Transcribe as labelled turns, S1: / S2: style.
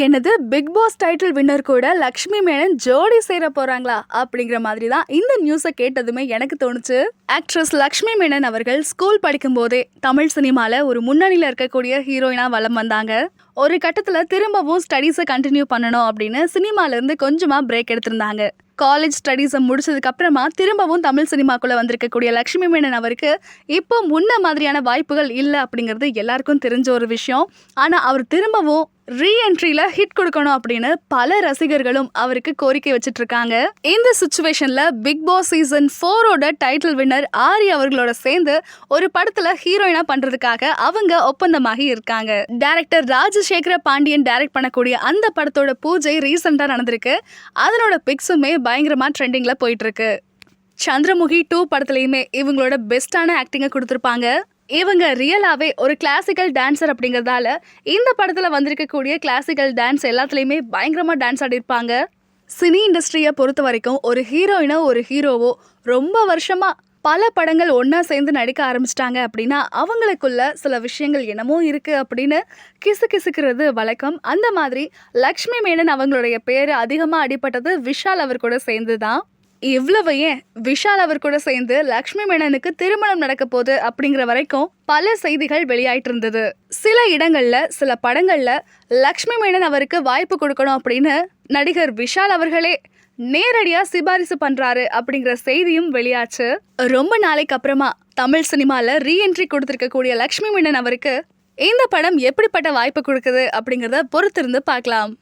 S1: எனது big pass title winner கூட லக்ஷ்மி மேனன் ஜோடி சேர போறாங்களா அப்படிங்கிற மாதிரி தான் இந்த நியூஸை கேட்டதுமே எனக்கு தோணுச்சு. ஆக்ட்ரஸ் லக்ஷ்மி மேனன் அவர்கள் ஸ்கூல் படிக்கும் போதே தமிழ் சினிமால ஒரு முன்னணியில இருக்கக்கூடிய ஹீரோயினா வலம் வந்தாங்க. ஒரு கட்டத்துல திரும்பவும் ஸ்டடீஸை கண்டினியூ பண்ணணும் அப்படின்னு சினிமால இருந்து கொஞ்சமா பிரேக் எடுத்திருந்தாங்க. காலேஜ் ஸ்டடீஸை முடிச்சதுக்கு அப்புறமா திரும்பவும் தமிழ் சினிமாக்குள்ள வந்திருக்கக்கூடிய லக்ஷ்மி மேனன் அவருக்கு இப்போ முன்ன மாதிரியான வாய்ப்புகள் இல்லை அப்படிங்கிறது எல்லாருக்கும் தெரிஞ்ச ஒரு விஷயம். ஆனால் அவர் திரும்பவும் ரீஎன்ட்ரியில் ஹிட் கொடுக்கணும் அப்படின்னு பல ரசிகர்களும் அவருக்கு கோரிக்கை வச்சுட்டு இருக்காங்க இந்த சுச்சுவேஷன்ல பிக் பாஸ் சீசன் ஃபோரோட டைட்டில் வின்னர் ஆரி அவர்களோட சேர்ந்து ஒரு படத்துல ஹீரோயினா பண்றதுக்காக அவங்க ஒப்பந்தமாகி இருக்காங்க. டைரக்டர் ராஜசேகர பாண்டியன் டைரக்ட் பண்ணக்கூடிய அந்த படத்தோட பூஜை ரீசெண்டா நடந்திருக்கு. அதனோட பிக்ஸுமே பயங்கரமா ட்ரெண்டிங்ல போயிட்டு இருக்கு சந்திரமுகி டூ படத்துலையுமே இவங்களோட பெஸ்டான ஆக்டிங்கை கொடுத்துருப்பாங்க. இவங்க ரியலாகவே ஒரு கிளாசிக்கல் டான்ஸர் அப்படிங்கிறதால இந்த படத்தில் வந்திருக்கக்கூடிய கிளாசிக்கல் டான்ஸ் எல்லாத்துலேயுமே பயங்கரமாக டான்ஸ் ஆடிருப்பாங்க. சினி இண்டஸ்ட்ரியை பொறுத்த வரைக்கும் ஒரு ஹீரோயினோ ஒரு ஹீரோவோ ரொம்ப வருஷமாக பல படங்கள் ஒன்றா சேர்ந்து நடிக்க ஆரம்பிச்சிட்டாங்க அப்படின்னா அவங்களுக்குள்ள சில விஷயங்கள் என்னமோ இருக்குது அப்படின்னு கிசு கிசுக்கிறது வழக்கம். அந்த மாதிரி லக்ஷ்மி மேனன் அவங்களுடைய பேர் அதிகமாக அடிபட்டது விஷால் அவர் கூட சேர்ந்து தான் இவ்வளவு ஏன் விஷால் அவர் கூட சேர்ந்து லக்ஷ்மி மேனனுக்கு திருமணம் நடக்க போகுது அப்படிங்கிற வரைக்கும் பல செய்திகள் வெளியாயிட்டு இருந்தது சில இடங்கள்ல சில படங்கள்ல லக்ஷ்மி மேனன் அவருக்கு வாய்ப்பு கொடுக்கணும் அப்படின்னு நடிகர் விஷால் அவர்களே நேரடியா சிபாரிசு பண்றாரு அப்படிங்கிற செய்தியும் வெளியாச்சு. ரொம்ப நாளைக்கு அப்புறமா தமிழ் சினிமால ரீஎன்ட்ரி கொடுத்துருக்கக்கூடிய லக்ஷ்மி மேனன் அவருக்கு இந்த படம் எப்படிப்பட்ட வாய்ப்பு கொடுக்குது அப்படிங்கிறத பொறுத்திருந்து பார்க்கலாம்.